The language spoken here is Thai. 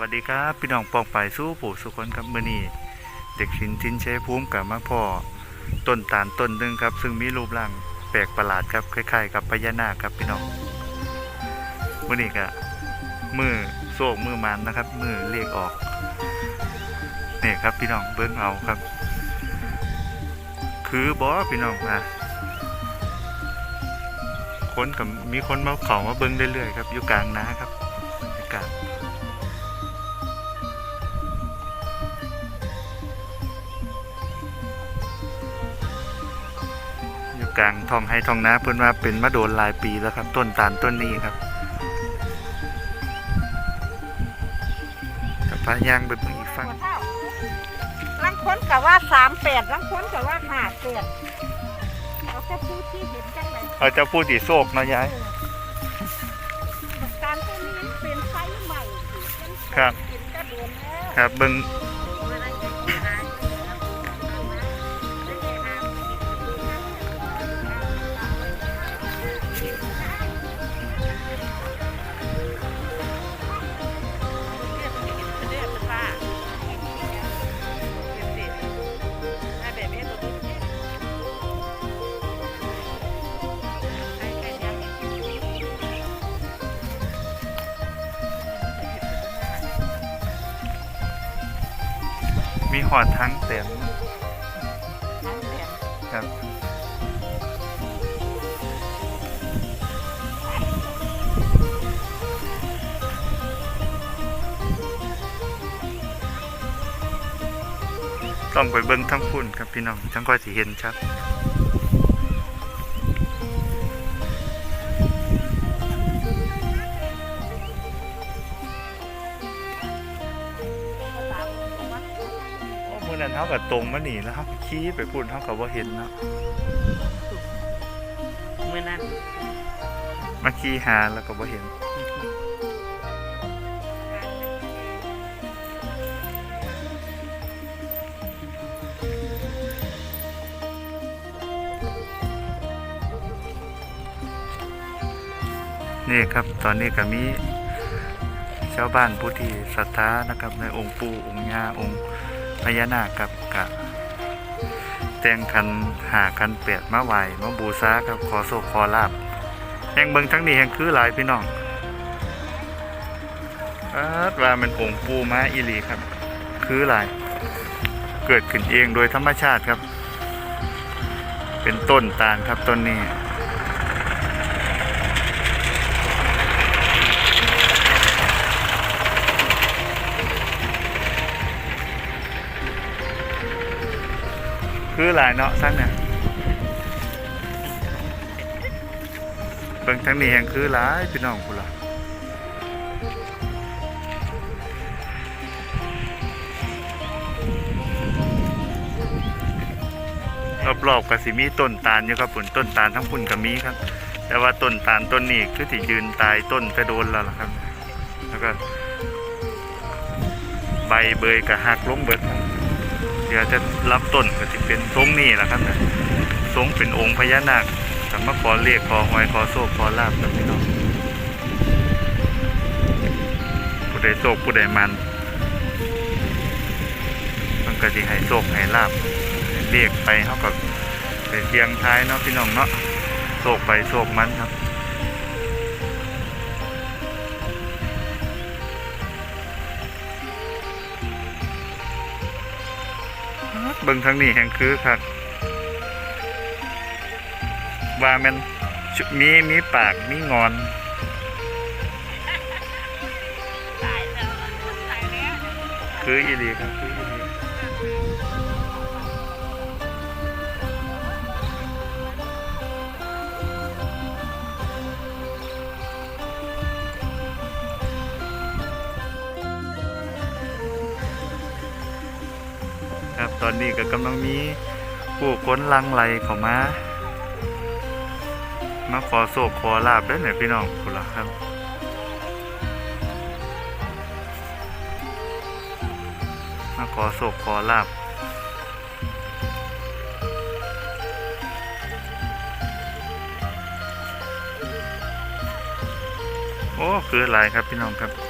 วัสดีครับพี่น้องปองไปสู้ผู้สุคนครับมือนี้เด็กสินทินชัยภูมิกับมาพ่อต้นตาลต้นหนึ่งครับ ซึ่งมีรูปร่างแปลกประหลาดครับคล้ายๆ กับพญานาคครับพี่น้องมือนี้ก็มือโศกมือมันนะครับ มือเลขออกนี่ครับพี่น้องเบิ่งเอาครับ คือบอพี่น้องนะคนกับมีคนมาเขามาเบิ่งเรื่อยๆครับอยู่กลางนาครับ กลางท้องให้ท้องนาเพิ่นว่าเป็นมะโดนหลายปีแล้วครับ ต้นตาลต้นนี้ครับกับพายางไปเบิ่งอีกฟังลังคนกับว่าสามแปดลังคนกับว่าห้าแปดเอาแค่ผู้ที่เห็นจังไหนเราจะพูดสีโศกเนาะยายการตัวนี้มันเป็นไฟใหม่ที่เป็นครับเป็นกระเดือนแล้วครับเบิ่ง มีหอดทั้งเต็มครับต้องไปเบิ่งทั้งพุ่นครับพี่น้องจังก็สิเห็นชัดโมื้อนั้นเฮาก็ตรงมานี่แล้วเฮาก็ขี่ไปพุ่นเฮาก็บ่เห็นเนาะเมื่อนั้นมาขี่หาแล้วก็บ่เห็นนี่ครับตอนนี้ก็มีชาวบ้านผู้ที่ศรัทธานะครับในองค์ปู่องค์ย่าองค์ พญานาคครับกะแต่งคันหาคันเปียดมาไหวมาบูชาครับขอโศกขอลาบแห่งเบิงทั้งนี้แห่งคือหลายพี่น้องอาดว่ามันองค์ปู่มาอีหลีครับ คือหลายเกิดขึ้นเองโดยธรรมชาติครับ เป็นต้นตาลครับต้นนี้ คือหลายเนาะทั้งเนี่ยเบิ่งทั้งนี้แห่งคือหลายพี่น้องพุ่นล่ะรอบๆก็สิมีต้นตาลอยู่ครับผลต้นตาลทั้งพุ่นก็มีครับ แต่ว่าต้นตาลต้นนี้คือที่ยืนตายต้นไปโดนแล้วล่ะครับ แล้วก็ ใบเบยกับหักลงเบิดครับ ยวจะรับต้นก็จะเป็นทรงนี้แหละครับนะทรงเป็นองค์พญานาคสามารถขอเรียกขอหอยขอโซกขอลาบครับพี่น้องผู้ใดโซกผู้ใดมัน มันก็จะให้โซกให้ลาบเรียกไปเขากับเป็นเพียงท้ายเนาะพี่น้องเนาะโซกไปโซกมันครับ เบิ่งทางนี้แห่งคือครับว่ามันชุมีมีปากมีงอนตายแล้วตายแล้วคืออีหลีครับคือ ตอนนี้ก็กำลังมีผู้คนลังไหลเข้ามา มาขอโศกขอลาบได้ไหนพี่น้องคุณล่ะครับมาขอโศกขอลาบโอ้คืออะไรครับพี่น้องครับ